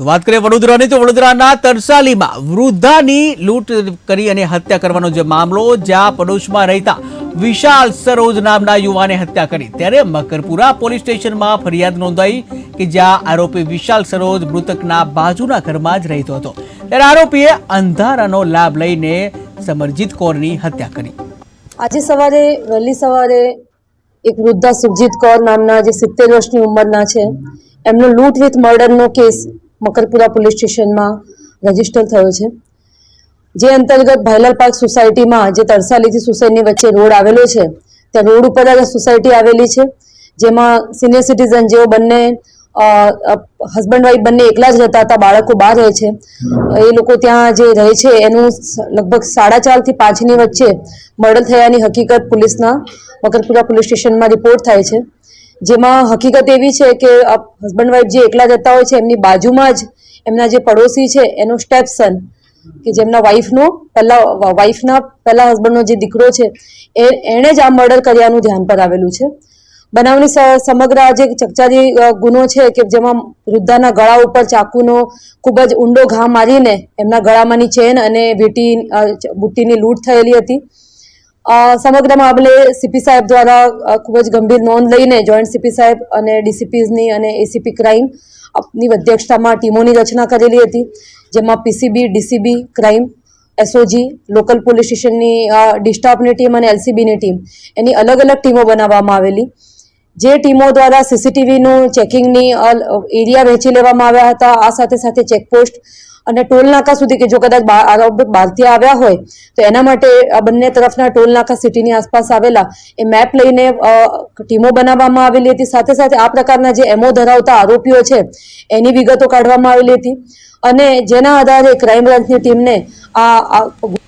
તો વાત કરીએ વડોદરાની, તો વડોદરાના તરસાલીમાં વૃદ્ધાની લૂંટ કરી અને હત્યા કરવાનો જે મામલો જ્યાં પડોશમાં રહેતા વિશાલ સરોજ નામના યુવાને હત્યા કરી. ત્યારે મકરપુરા પોલીસ સ્ટેશનમાં ફરિયાદ નોંધાઈ કે જ્યાં આરોપી વિશાલ સરોજ મૃતકના બાજુના ઘરમાં જ રહેતો હતો. ત્યારે આરોપીએ અંધારાનો લાભ લઈને સમરજીત કૌરની હત્યા કરી. આજે સવારે, વહેલી સવારે એક વૃદ્ધા સુખજીત કૌર નામના જે સિત્તેર વર્ષની ઉંમરના છે, એમનો લૂંટ વિથ મર્ડરનો કેસ મકરપુરા પોલીસ સ્ટેશનમાં રજિસ્ટર થયો છે. જે અંતર્ગત ભાઈલાલ પાર્ક સોસાયટીમાં જે તરસાલીથી સોસાયટીની વચ્ચે રોડ આવેલો છે, ત્યાં રોડ ઉપર સોસાયટી આવેલી છે. જેમાં સિનિયર સિટીઝન જેઓ બંને હસબન્ડ વાઈફ બંને એકલા જ રહેતા હતા, બાળકો બહાર રહે છે. એ લોકો ત્યાં જે રહે છે, એનું લગભગ સાડા ચારથી પાંચની વચ્ચે મર્ડર થયાની હકીકત પોલીસના મકરપુરા પોલીસ સ્ટેશનમાં રિપોર્ટ થાય છે. જેમાં હકીકત એવી છે કે હસબન્ડ વાઈફ જે એકલા જતા હોય છે, એમની બાજુમાં જ એમના જે પડોશી છે, એનો સ્ટેપ સન કે જેમના વાઈફનો પહેલા વાઈફના પહેલા હસબન્ડનો જે દીકરો છે, એ, એણે જ આ મર્ડર કર્યાનું ધ્યાન પર આવેલું છે. બનાવની સમગ્ર આ જે ચકચારી ગુનો છે કે જેમાં વૃદ્ધાના ગળા ઉપર ચાકુનો ખૂબ જ ઊંડો ઘા મારીને એમના ગળામાંની ચેન અને વીટી બુટ્ટીની લૂંટ થયેલી હતી. સમગ્ર મામલે સીપી સાહેબ દ્વારા ખૂબ જ ગંભીર નોંધ લઈને જોઈન્ટ સીપી સાહેબ અને ડીસીપીઝની અને એસીપી ક્રાઇમની અધ્યક્ષતામાં ટીમોની રચના કરેલી હતી, જેમાં PCB DCB crime SOG local police સ્ટેશનની ડિસ્ટાફની ટીમ અને એલસીબીની ટીમ એની અલગ અલગ ટીમો બનાવવામાં આવેલી. જે ટીમો દ્વારા સીસીટીવીનું ચેકિંગની એરિયા વહેંચી લેવામાં આવ્યા હતા, આ સાથે સાથે ચેકપોસ્ટ અને ટોલ નાકા સુધી કે જો કદાચ બહારથી આવ્યા હોય, તો એના માટે આ બંને તરફના ટોલ નાકા સિટીની આસપાસ આવેલા એ મેપ લઈને ટીમો બનાવવામાં આવેલી હતી. સાથે સાથે આ પ્રકારના જે એમઓ ધરાવતા આરોપીઓ છે, એની વિગતો કાઢવામાં આવેલી હતી. અને જેના આધારે ક્રાઇમ બ્રાન્ચની ટીમને આ